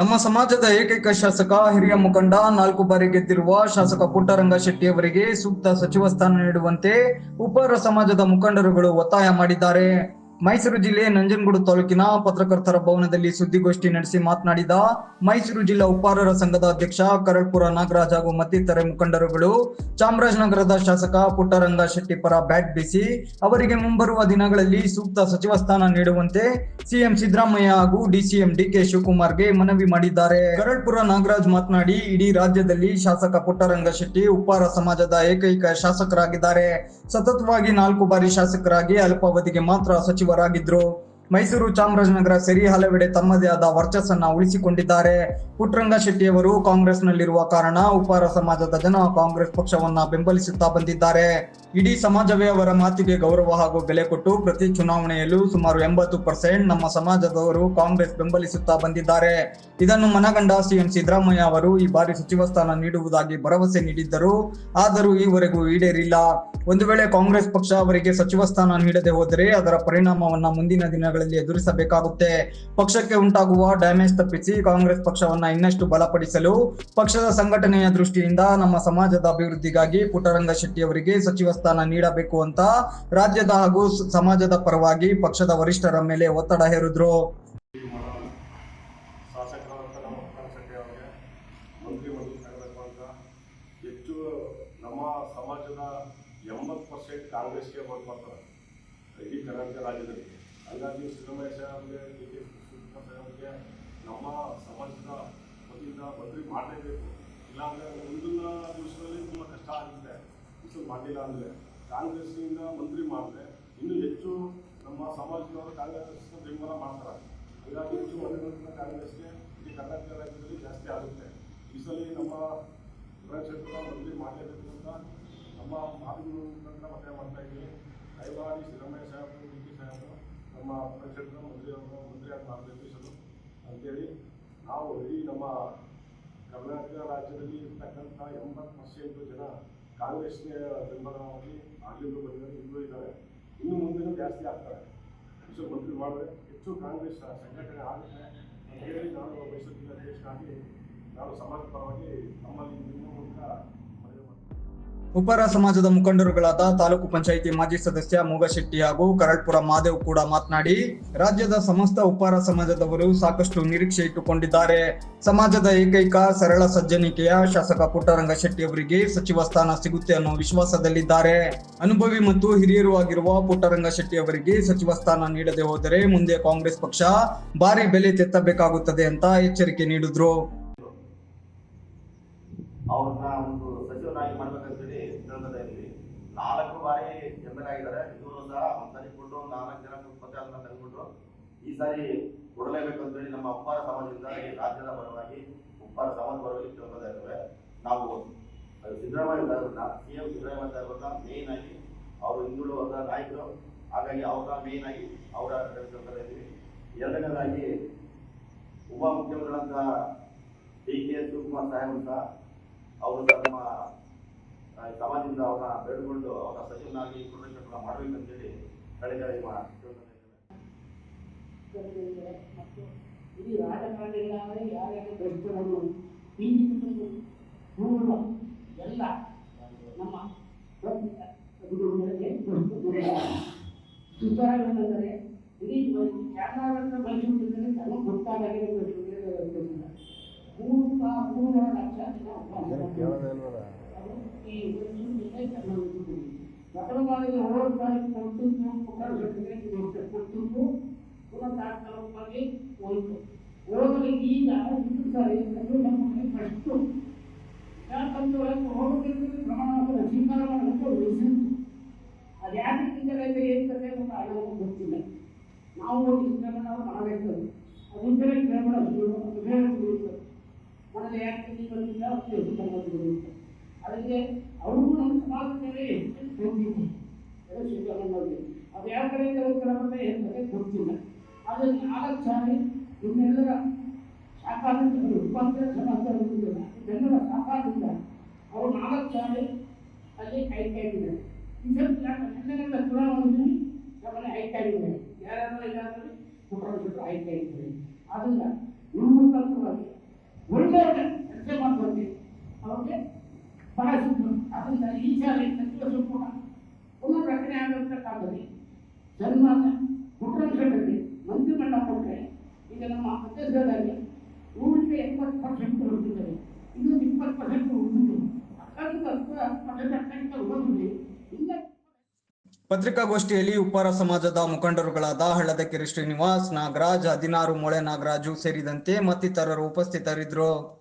ನಮ್ಮ ಸಮಾಜದ ಏಕೈಕ ಶಾಸಕ, ಹಿರಿಯ ಮುಖಂಡ, ನಾಲ್ಕು ಬಾರಿ ಗೆದ್ದಿರುವ ಶಾಸಕ ಪುಟ್ಟರಂಗ ಶೆಟ್ಟಿ ಅವರಿಗೆ ಸೂಕ್ತ ಸಚಿವ ಸ್ಥಾನ ನೀಡುವಂತೆ ಉಪ್ಪಾರ ಸಮಾಜದ ಮುಖಂಡರುಗಳು ಒತ್ತಾಯ ಮಾಡಿದ್ದಾರೆ. ಮೈಸೂರು ಜಿಲ್ಲೆ ನಂಜನಗೂಡು ತಾಲೂಕಿನ ಪತ್ರಕರ್ತರ ಭವನದಲ್ಲಿ ಸುದ್ದಿಗೋಷ್ಠಿ ನಡೆಸಿ ಮಾತನಾಡಿದ ಮೈಸೂರು ಜಿಲ್ಲಾ ಉಪ್ಪಾರರ ಸಂಘದ ಅಧ್ಯಕ್ಷ ಕರಳ್ಪುರ ನಾಗರಾಜ್ ಹಾಗೂ ಮತ್ತಿತರೆ ಮುಖಂಡರುಗಳು, ಚಾಮರಾಜನಗರದ ಶಾಸಕ ಪುಟ್ಟರಂಗ ಶೆಟ್ಟಿ ಪರ ಬ್ಯಾಟ್ ಬೀಸಿ, ಅವರಿಗೆ ಮುಂಬರುವ ದಿನಗಳಲ್ಲಿ ಸೂಕ್ತ ಸಚಿವ ಸ್ಥಾನ ನೀಡುವಂತೆ ಸಿಎಂ ಸಿದ್ದರಾಮಯ್ಯ ಹಾಗೂ ಡಿಸಿಎಂ ಡಿಕೆ ಶಿವಕುಮಾರ್ಗೆ ಮನವಿ ಮಾಡಿದ್ದಾರೆ. ಕರಳ್ಪುರ ನಾಗರಾಜ್ ಮಾತನಾಡಿ, ಇಡೀ ರಾಜ್ಯದಲ್ಲಿ ಶಾಸಕ ಪುಟ್ಟರಂಗ ಶೆಟ್ಟಿ ಉಪ್ಪಾರ ಸಮಾಜದ ಏಕೈಕ ಶಾಸಕರಾಗಿದ್ದಾರೆ. ಸತತವಾಗಿ ನಾಲ್ಕು ಬಾರಿ ಶಾಸಕರಾಗಿ ಅಲ್ಪಾವಧಿಗೆ ಮಾತ್ರ ಸಚಿವರಾಗಿದ್ರು ಮೈಸೂರು ಚಾಮರಾಜನಗರ ಸೇರಿ ಹಲವೆಡೆ ತಮ್ಮದೇ ಆದ ವರ್ಚಸ್ಸನ್ನ ಉಳಿಸಿಕೊಂಡಿದ್ದಾರೆ. ಪುಟ್ಟರಂಗ ಶೆಟ್ಟಿಯವರು ಕಾಂಗ್ರೆಸ್ನಲ್ಲಿರುವ ಕಾರಣ ಉಪ್ಪಾರ ಸಮಾಜದ ಜನ ಕಾಂಗ್ರೆಸ್ ಪಕ್ಷವನ್ನ ಬೆಂಬಲಿಸುತ್ತಾ ಬಂದಿದ್ದಾರೆ. ಇಡೀ ಸಮಾಜವೇ ಅವರ ಮಾತಿಗೆ ಗೌರವ ಹಾಗೂ ಬೆಲೆ ಕೊಟ್ಟು ಪ್ರತಿ ಚುನಾವಣೆಯಲ್ಲೂ ಸುಮಾರು ಎಂಬತ್ತು ಪರ್ಸೆಂಟ್ ನಮ್ಮ ಸಮಾಜದವರು ಕಾಂಗ್ರೆಸ್ ಬೆಂಬಲಿಸುತ್ತಾ ಬಂದಿದ್ದಾರೆ. ಇದನ್ನು ಮನಗಂಡ ಸಿಎಂ ಸಿದ್ದರಾಮಯ್ಯ ಅವರು ಈ ಬಾರಿ ಸಚಿವ ಸ್ಥಾನ ನೀಡುವುದಾಗಿ ಭರವಸೆ ನೀಡಿದ್ದರು. ಆದರೂ ಈವರೆಗೂ ಈಡೇರಿಲ್ಲ. ಒಂದು ವೇಳೆ ಕಾಂಗ್ರೆಸ್ ಪಕ್ಷ ಅವರಿಗೆ ಸಚಿವ ಸ್ಥಾನ ನೀಡದೆ ಹೋದರೆ ಅದರ ಪರಿಣಾಮವನ್ನ ಮುಂದಿನ ದಿನಗಳಲ್ಲಿ ಎದುರಿಸಬೇಕಾಗುತ್ತೆ. ಪಕ್ಷಕ್ಕೆ ಉಂಟಾಗುವ ಡ್ಯಾಮೇಜ್ ತಪ್ಪಿಸಿ ಕಾಂಗ್ರೆಸ್ ಪಕ್ಷವನ್ನ ಇನ್ನಷ್ಟು ಬಲಪಡಿಸಲು ಪಕ್ಷದ ಸಂಘಟನೆಯ ದೃಷ್ಟಿಯಿಂದ ನಮ್ಮ ಸಮಾಜದ ಅಭಿವೃದ್ಧಿಗಾಗಿ ಪುಟ್ಟರಂಗ ಶೆಟ್ಟಿ ಅವರಿಗೆ ಸಚಿವ ಸ್ಥಾನ ನೀಡಬೇಕು ಅಂತ ರಾಜ್ಯದ ಹಾಗೂ ಸಮಾಜದ ಪರವಾಗಿ ಪಕ್ಷದ ವರಿಷ್ಠರ ಮೇಲೆ ಒತ್ತಡ ಹೇರಿದ್ರು. ಸಮಾಜದ ಎಂಬತ್ತು ಪರ್ಸೆಂಟ್ ಕಾಂಗ್ರೆಸ್ಗೆ ಮಾಡ್ತಾರೆ ಇಡೀ ಕರ್ನಾಟಕ ರಾಜ್ಯದಲ್ಲಿ. ಹಾಗಾಗಿ ಸಿದ್ದರಾಮಯ್ಯ ನಮ್ಮ ಸಮಾಜದ ವತಿಯಿಂದ ಮಂತ್ರಿ ಮಾಡಲೇಬೇಕು ಇಲ್ಲಾಂದರೆ ಮುಂದಿನ ದಿವಸದಲ್ಲಿ ತುಂಬ ಕಷ್ಟ ಆಗುತ್ತೆ ಇಷ್ಟು ಮಾಡಲಿಲ್ಲ ಅಂದರೆ ಕಾಂಗ್ರೆಸ್ನಿಂದ ಮಂತ್ರಿ ಮಾಡಿದ್ರೆ ಇನ್ನೂ ಹೆಚ್ಚು ನಮ್ಮ ಸಮಾಜದವರು ಕಾಂಗ್ರೆಸ್ ಬೆಂಬಲ ಮಾಡ್ತಾರೆ ಹೀಗಾಗಿ ಹೆಚ್ಚು ಮತಗಳನ್ನ ಕಾಂಗ್ರೆಸ್ಗೆ ಈ ಕರ್ನಾಟಕ ರಾಜ್ಯದಲ್ಲಿ ಜಾಸ್ತಿ ಆಗುತ್ತೆ ಈ ಸಲ ನಮ್ಮ ಗೃಹ ಕ್ಷೇತ್ರದ ಮಂತ್ರಿ ಮಾಡಲೇಬೇಕು ಅಂತ ನಮ್ಮ ಮಾತುಗಳು ಮುಖಾಂತರ ಮತ ಮಾಡ್ತಾ ಇದ್ದೀವಿ ದಯಮಾಡಿ ಸಿದ್ದರಾಮಯ್ಯ ಸಾಹೇಬ್ ನಮ್ಮ ಪಕ್ಷದ ಕ್ಷೇತ್ರದ ಮಂತ್ರಿ ಅವರು ಮಂತ್ರಿಯಾಗಿ ಮಾಡಬೇಕು ಈ ಸಲ ಅಂತೇಳಿ ನಾವು ಇಡೀ ನಮ್ಮ ಕರ್ನಾಟಕ ರಾಜ್ಯದಲ್ಲಿ ಇರ್ತಕ್ಕಂಥ ಎಂಬತ್ತು ಪರ್ಸೆಂಟ್ ಜನ ಕಾಂಗ್ರೆಸ್ಗೆ ಬೆಂಬಲವಾಗಿ ಆಗಲಿದ್ದು ಬಂದಿದ್ದಾರೆ ಇಲ್ಲೂ ಇದ್ದಾರೆ. ಇನ್ನು ಮುಂದೆನೂ ಜಾಸ್ತಿ ಆಗ್ತಾರೆ. ಹೆಚ್ಚು ಮಂತ್ರಿ ಮಾಡಿದ್ರೆ ಹೆಚ್ಚು ಕಾಂಗ್ರೆಸ್ ಸಂಘಟನೆ ಆಗುತ್ತೆ ಅಂತೇಳಿ ನಾನು ಮೈಸೂರು ಜಿಲ್ಲಾ ಅಧ್ಯಕ್ಷನಾಗಿ ನಾನು ಸಮಾಜ ಪರವಾಗಿ ನಮ್ಮಲ್ಲಿ ನಿಮ್ಮ ಮೂಲಕ ಉಪ್ಪಾರ ಸಮಾಜದ ಮುಖಂಡರುಗಳಾದ ತಾಲೂಕು ಪಂಚಾಯಿತಿ ಮಾಜಿ ಸದಸ್ಯ ಮೂಗಶೆಟ್ಟಿ ಹಾಗೂ ಕರಳ್ಪುರ ಮಾದೇವ್ ಕೂಡ ಮಾತನಾಡಿ, ರಾಜ್ಯದ ಸಮಸ್ತ ಉಪ್ಪಾರ ಸಮಾಜದವರು ಸಾಕಷ್ಟು ನಿರೀಕ್ಷೆ ಇಟ್ಟುಕೊಂಡಿದ್ದಾರೆ. ಸಮಾಜದ ಏಕೈಕ ಸರಳ ಸಜ್ಜನಿಕೆಯ ಶಾಸಕ ಪುಟ್ಟರಂಗ ಶೆಟ್ಟಿ ಅವರಿಗೆ ಸಚಿವ ಸ್ಥಾನ ಸಿಗುತ್ತೆ ಅನ್ನೋ ವಿಶ್ವಾಸದಲ್ಲಿದ್ದಾರೆ. ಅನುಭವಿ ಮತ್ತು ಹಿರಿಯರು ಆಗಿರುವ ಪುಟ್ಟರಂಗ ಶೆಟ್ಟಿ ಅವರಿಗೆ ಸಚಿವ ಸ್ಥಾನ ನೀಡದೆ ಹೋದರೆ ಮುಂದೆ ಕಾಂಗ್ರೆಸ್ ಪಕ್ಷ ಭಾರಿ ಬೆಲೆ ತೆತ್ತಬೇಕಾಗುತ್ತದೆ ಅಂತ ಎಚ್ಚರಿಕೆ ನೀಡಿದ್ರು ಅವ್ರನ್ನ ಒಂದು ಸಚಿವನಾಗಿ ಮಾಡ್ಬೇಕಂತೇಳಿ ಕೇಳ್ತಾ ಇದ್ವಿ ನಾಲ್ಕು ಬಾರಿ ಎಂ ಇವರು ಸಹ ಒಂದ್ಸರಿ ಕೊಟ್ಟು ನಾಲ್ಕು ಜನ ಮತ್ತೆ ಅದನ್ನ ತಂದ್ಬಿಟ್ರು. ಈ ಸಾರಿ ಕೊಡಲೇಬೇಕು ಅಂತೇಳಿ ನಮ್ಮ ಉಪ್ಪಾರ ಸಮಾಜದಿಂದ ರಾಜ್ಯದ ಪರವಾಗಿ ಉಪ್ಪಾರ ಸಮಾಜ ಪರವಾಗಿ ಕೇಳ್ತಾ ನಾವು ಸಿದ್ದರಾಮಯ್ಯ ಸಾಹೇಬ್ರನ್ನ ಸಿ ಎಂ ಸಿದ್ದರಾಮಯ್ಯ ಸಾಹೇಬ್ರನ್ನ ಮೇನ್ ಆಗಿ ಅವರು ಹಿಂದುಳಿದ ನಾಯಕರು. ಹಾಗಾಗಿ ಅವರ ಮೇನ್ ಆಗಿ ಅವರ ಇದ್ದೀವಿ. ಎರಡನೇದಾಗಿ ಉಪ ಮುಖ್ಯಮಂತ್ರಿಗಳಂತ ಡಿ ಕೆ ಶಿವಕುಮಾರ್ ಸಾಹೇಬ್ ಸಹ, ಅವರು ಸಹ ನಮ್ಮ ಅವರ ಸಮಾಜದಿಂದ ಅವ್ರನ್ನ ಬೇಡಿಕೊಂಡು ಅವರ ಸಚಿವನಾಗಿ ಪುನರ್ಚಕ್ರ ಮಾಡಬೇಕಂತೇಳಿ ಕಳೆದ ಕರೆದಿದ್ದಾರೆ. ಮತ್ತು ಇಡೀ ರಾಜಕಾರಣಿಗಳಾದರೆ ಯಾರ್ಯಾರು ಬೆಳೆಸ್ಕೊಂಡು ಪೀಡಿತರು ಪೂರ್ವ ಎಲ್ಲ ನಮ್ಮ ವಿಚಾರಗಳೆಂದರೆ ಇಡೀ ಕ್ಯಾಮರಾಗಳನ್ನು ಬಳಸಿಕೊಂಡಿದ್ದರೆ ತನಗೆ ಗೊತ್ತಾಗಿದೆ ಮೂರು ಮೂರುವರೆ ಲಕ್ಷ ಜನ ಈ ಒಂದು ಜಿಲ್ಲೆ ಕರ್ನಾಟಕದಲ್ಲಿ. ಮೊದಲ ಬಾರಿಗೆ ಹೋದ ಬಾರಿ ಕೊಟ್ಟಿದ್ದು ಪುನರ್ಜನಿಗೆ ಇವತ್ತು ಕೊಟ್ಟಿದ್ದು ಪುನಃ ತಾತ್ಕಾಲಿಕವಾಗಿ ಹೋಯಿತು ಹೋಗಲಿ ಈಗ ಇದು ಸಾರಿ ಅದು ನಮಗೆ ಫಸ್ಟು ಯಾಕಂದ್ರೆ ಹೋಗಬೇಕಿದ್ರೆ ಪ್ರಮಾಣವನ್ನು ಸ್ವೀಕಾರ ಮಾಡಲಿಕ್ಕೆ ವಹಿಸಿತ್ತು ಅದು ಯಾಕೆ ತಿಂಗಳೈತೆ ಏನು ಕತೆ ಅಂತ ಆಯೋಗ ಗೊತ್ತಿಲ್ಲ ನಾವು ಹೋಗಿ ಸಿದ್ದರಾಮಯ್ಯ ನಾವು ಮಾಡಬೇಕು ಅದು ಬೇರೆ ಕೇಳಬೇಡ ಅದು ಬೇರೆ ಬಿಡುತ್ತೆ ಮನೇಲಿ ಯಾಕೆ ತಿಂಡಿ ಬಂದಿಲ್ಲ ಅದು ಎಷ್ಟು ಬರುತ್ತೆ ಅದಕ್ಕೆ ಅವ್ರಿಗೂ ನಮ್ಮ ಸಮಾಜದಲ್ಲಿ ಹೋಗಿದ್ದೀನಿ ಅದು ಯಾವ ಕಡೆ ಹೋಗ್ತಾರೆ ಬಗ್ಗೆ ಗೊತ್ತಿಲ್ಲ. ಅದನ್ನು ನಾಲ್ಕು ಇವನ್ನೆಲ್ಲರ ಸಾಕಾರದಿಂದ ರೂಪಾಂತರ ಸಮಾಜದಿಂದ ಜನರ ಸಾಕಾರದಿಂದ ಅವರು ನಾಲ್ಕು ಸಾರಿ ಅಲ್ಲಿ ಆಯ್ಕೆ ಆಗಿದ್ದಾರೆ ಇದನ್ನು ಎಲ್ಲ ಚುನಾವಣೆಯಲ್ಲಿ ಯಾರಾದರೂ ಇಲ್ಲಾಂದರೆ ಕುಟುಂಬ ಆಯ್ಕೆ ಆಗಿದ್ದಾರೆ ಆದ್ದರಿಂದ ಗುಣಮುಖವಾಗಿ ಒಳ್ಳೆಯ ಕೆಲಸ ಮಾಡ್ಬೋದು ಅವ್ರಿಗೆ ಮಂತ್ರಿಮಂಡಲ ಕೊಟ್ಟರೆ ಈಗ ನಮ್ಮ ಪರ್ಸೆಂಟ್ ಇನ್ನೊಂದು ಇಪ್ಪತ್ತು ಪರ್ಸೆಂಟ್ ಉಳಿದಿದೆ ಅತ್ಯಂತ ಪರ್ಸೆಂಟ್ ಉಳಿದಿದೆ ಪತ್ರಿಕಾಗೋಷ್ಠಿಯಲ್ಲಿ ಉಪ್ಪಾರ ಸಮಾಜದ ಮುಖಂಡರುಗಳಾದ ಹಳ್ಳದಕೆರೆ ಶ್ರೀನಿವಾಸ್ ನಾಗರಾಜ್ ಹದಿನಾರು ಮೊಳೆ ನಾಗರಾಜು ಸೇರಿದಂತೆ ಮತ್ತಿತರರು ಉಪಸ್ಥಿತರಿದ್ದರು.